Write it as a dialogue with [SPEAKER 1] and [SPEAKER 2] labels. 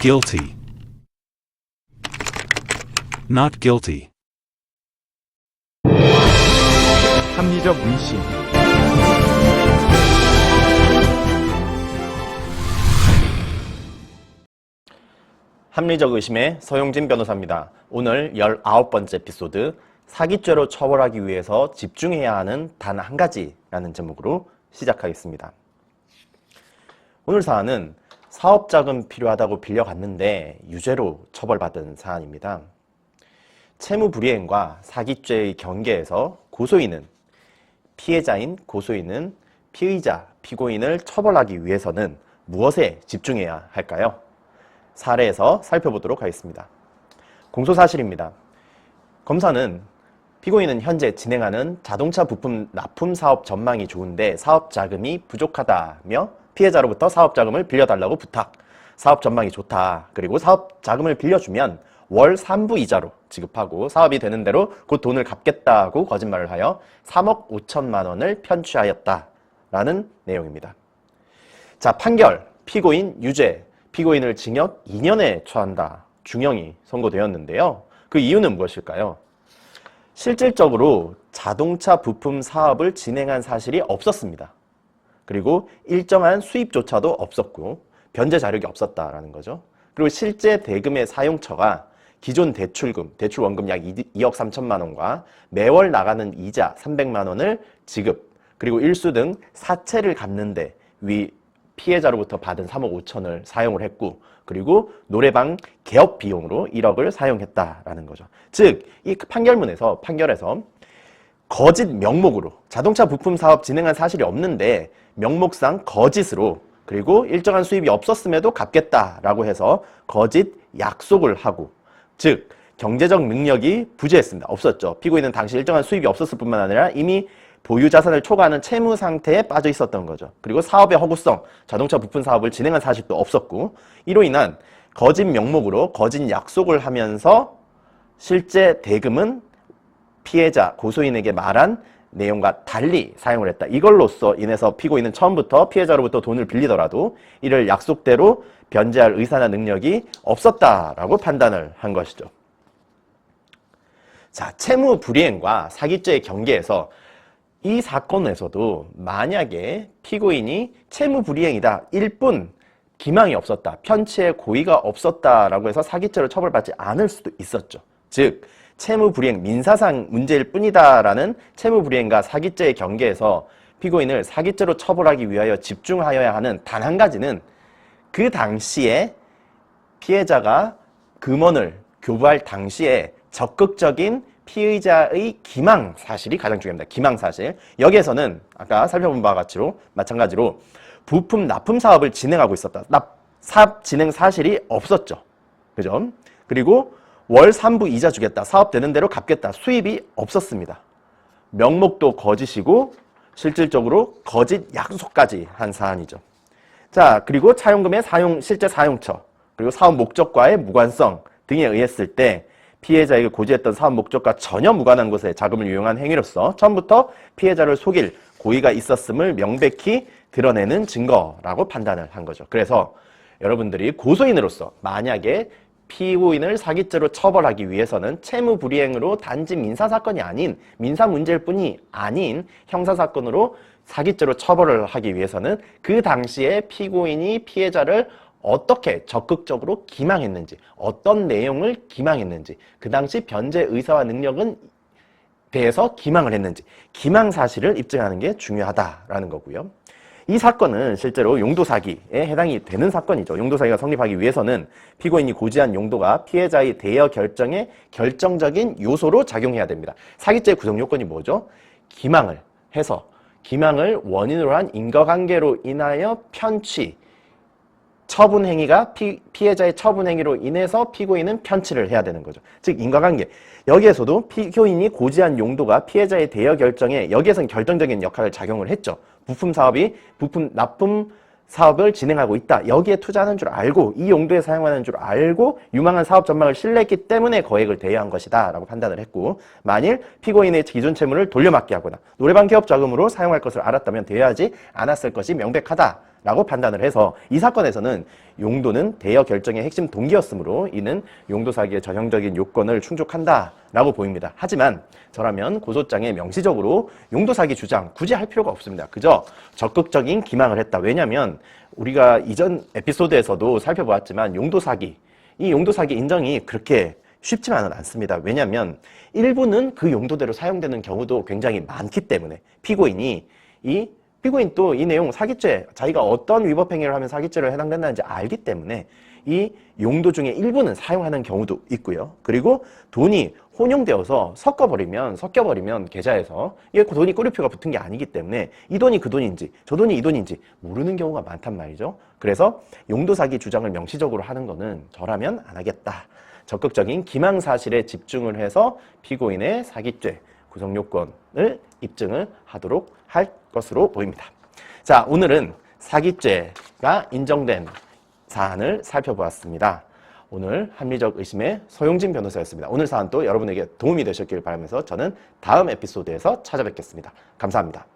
[SPEAKER 1] guilty, not guilty,
[SPEAKER 2] 합리적 의심,
[SPEAKER 3] 합리적 의심의 서용진 변호사입니다. 오늘 19번째 에피소드 사기죄로 처벌하기 위해서 집중해야 하는 단 한 가지라는 제목으로 시작하겠습니다. 오늘 사안은 사업 자금 필요하다고 빌려갔는데 유죄로 처벌받은 사안입니다. 채무 불이행과 사기죄의 경계에서 고소인은 피해자인 고소인은 피의자, 피고인을 처벌하기 위해서는 무엇에 집중해야 할까요? 사례에서 살펴보도록 하겠습니다. 공소사실입니다. 검사는 피고인은 현재 진행하는 자동차 부품 납품 사업 전망이 좋은데 사업 자금이 부족하다며 피해자로부터 사업 자금을 빌려달라고 부탁. 사업 전망이 좋다. 그리고 사업 자금을 빌려주면 월 3부 이자로 지급하고 사업이 되는 대로 곧 돈을 갚겠다고 거짓말을 하여 3억 5천만 원을 편취하였다라는 내용입니다. 자, 판결. 피고인 유죄. 피고인을 징역 2년에 처한다. 중형이 선고되었는데요. 그 이유는 무엇일까요? 실질적으로 자동차 부품 사업을 진행한 사실이 없었습니다. 그리고 일정한 수입조차도 없었고 변제 자력이 없었다라는 거죠. 그리고 실제 대금의 사용처가 기존 대출금, 대출 원금 약 2억 3천만 원과 매월 나가는 이자 300만 원을 지급, 그리고 일수 등 사채를 갚는데 위 피해자로부터 받은 3억 5천을 사용을 했고 그리고 노래방 개업 비용으로 1억을 사용했다라는 거죠. 즉, 이 판결문에서 판결에서 거짓 명목으로 자동차 부품 사업 진행한 사실이 없는데 명목상 거짓으로 그리고 일정한 수입이 없었음에도 갚겠다라고 해서 거짓 약속을 하고 즉 경제적 능력이 부재했습니다. 없었죠. 피고인은 당시 일정한 수입이 없었을 뿐만 아니라 이미 보유 자산을 초과하는 채무 상태에 빠져 있었던 거죠. 그리고 사업의 허구성, 자동차 부품 사업을 진행한 사실도 없었고 이로 인한 거짓 명목으로 거짓 약속을 하면서 실제 대금은 피해자 고소인에게 말한 내용과 달리 사용을 했다. 이걸로써 인해서 피고인은 처음부터 피해자로부터 돈을 빌리더라도 이를 약속대로 변제할 의사나 능력이 없었다라고 판단을 한 것이죠. 자, 채무 불이행과 사기죄의 경계에서 이 사건에서도 만약에 피고인이 채무 불이행이다. 일뿐 기망이 없었다. 편취의 고의가 없었다라고 해서 사기죄로 처벌받지 않을 수도 있었죠. 즉 채무 불이행 민사상 문제일 뿐이다라는 채무 불이행과 사기죄의 경계에서 피고인을 사기죄로 처벌하기 위하여 집중하여야 하는 단 한 가지는 그 당시에 피해자가 금원을 교부할 당시에 적극적인 피의자의 기망 사실이 가장 중요합니다. 기망 사실. 여기에서는 아까 살펴본 바와 같이로 마찬가지로 부품 납품 사업을 진행하고 있었다. 납, 사업 진행 사실이 없었죠. 그죠? 그리고 월 3부 이자 주겠다. 사업 되는 대로 갚겠다. 수입이 없었습니다. 명목도 거짓이고 실질적으로 거짓 약속까지 한 사안이죠. 자, 그리고 차용금의 사용, 실제 사용처, 그리고 사업 목적과의 무관성 등에 의했을 때 피해자에게 고지했던 사업 목적과 전혀 무관한 곳에 자금을 유용한 행위로서 처음부터 피해자를 속일 고의가 있었음을 명백히 드러내는 증거라고 판단을 한 거죠. 그래서 여러분들이 고소인으로서 만약에 피고인을 사기죄로 처벌하기 위해서는 채무 불이행으로 단지 민사 사건이 아닌 민사 문제일 뿐이 아닌 형사 사건으로 사기죄로 처벌을 하기 위해서는 그 당시에 피고인이 피해자를 어떻게 적극적으로 기망했는지, 어떤 내용을 기망했는지, 그 당시 변제 의사와 능력은 대해서 기망을 했는지, 기망 사실을 입증하는 게 중요하다라는 거고요. 이 사건은 실제로 용도 사기에 해당이 되는 사건이죠. 용도 사기가 성립하기 위해서는 피고인이 고지한 용도가 피해자의 대여 결정에 결정적인 요소로 작용해야 됩니다. 사기죄의 구성 요건이 뭐죠? 기망을 해서 기망을 원인으로 한 인과관계로 인하여 편취, 처분 행위가 피, 피해자의 처분 행위로 인해서 피고인은 편취를 해야 되는 거죠. 즉 인과관계. 여기에서도 피고인이 고지한 용도가 피해자의 대여 결정에 여기에선 결정적인 역할을 작용을 했죠. 부품 사업이 부품 납품 사업을 진행하고 있다. 여기에 투자하는 줄 알고 이 용도에 사용하는 줄 알고 유망한 사업 전망을 신뢰했기 때문에 거액을 대여한 것이다 라고 판단을 했고 만일 피고인의 기존 채무를 돌려막기 하거나 노래방 개업 자금으로 사용할 것을 알았다면 대여하지 않았을 것이 명백하다 라고 판단을 해서 이 사건에서는 용도는 대여 결정의 핵심 동기였으므로 이는 용도 사기의 전형적인 요건을 충족한다 라고 보입니다. 하지만 저라면 고소장에 명시적으로 용도 사기 주장 굳이 할 필요가 없습니다. 그저 적극적인 기망을 했다. 왜냐하면 우리가 이전 에피소드에서도 살펴보았지만 용도 사기 이 용도 사기 인정이 그렇게 쉽지만은 않습니다. 왜냐하면 일부는 그 용도대로 사용되는 경우도 굉장히 많기 때문에 피고인이 이 피고인 또 이 내용 사기죄 자기가 어떤 위법 행위를 하면 사기죄로 해당된다는지 알기 때문에 이 용도 중에 일부는 사용하는 경우도 있고요. 그리고 돈이 혼용되어서 섞어버리면 섞여버리면 계좌에서 이게 돈이 꼬리표가 붙은 게 아니기 때문에 이 돈이 그 돈인지 저 돈이 이 돈인지 모르는 경우가 많단 말이죠. 그래서 용도 사기 주장을 명시적으로 하는 거는 저라면 안 하겠다. 적극적인 기망 사실에 집중을 해서 피고인의 사기죄 구성 요건을 입증을 하도록 할 것으로 보입니다. 자, 오늘은 사기죄가 인정된 사안을 살펴보았습니다. 오늘 합리적 의심의 소용진 변호사였습니다. 오늘 사안도 여러분에게 도움이 되셨길 바라면서 저는 다음 에피소드에서 찾아뵙겠습니다. 감사합니다.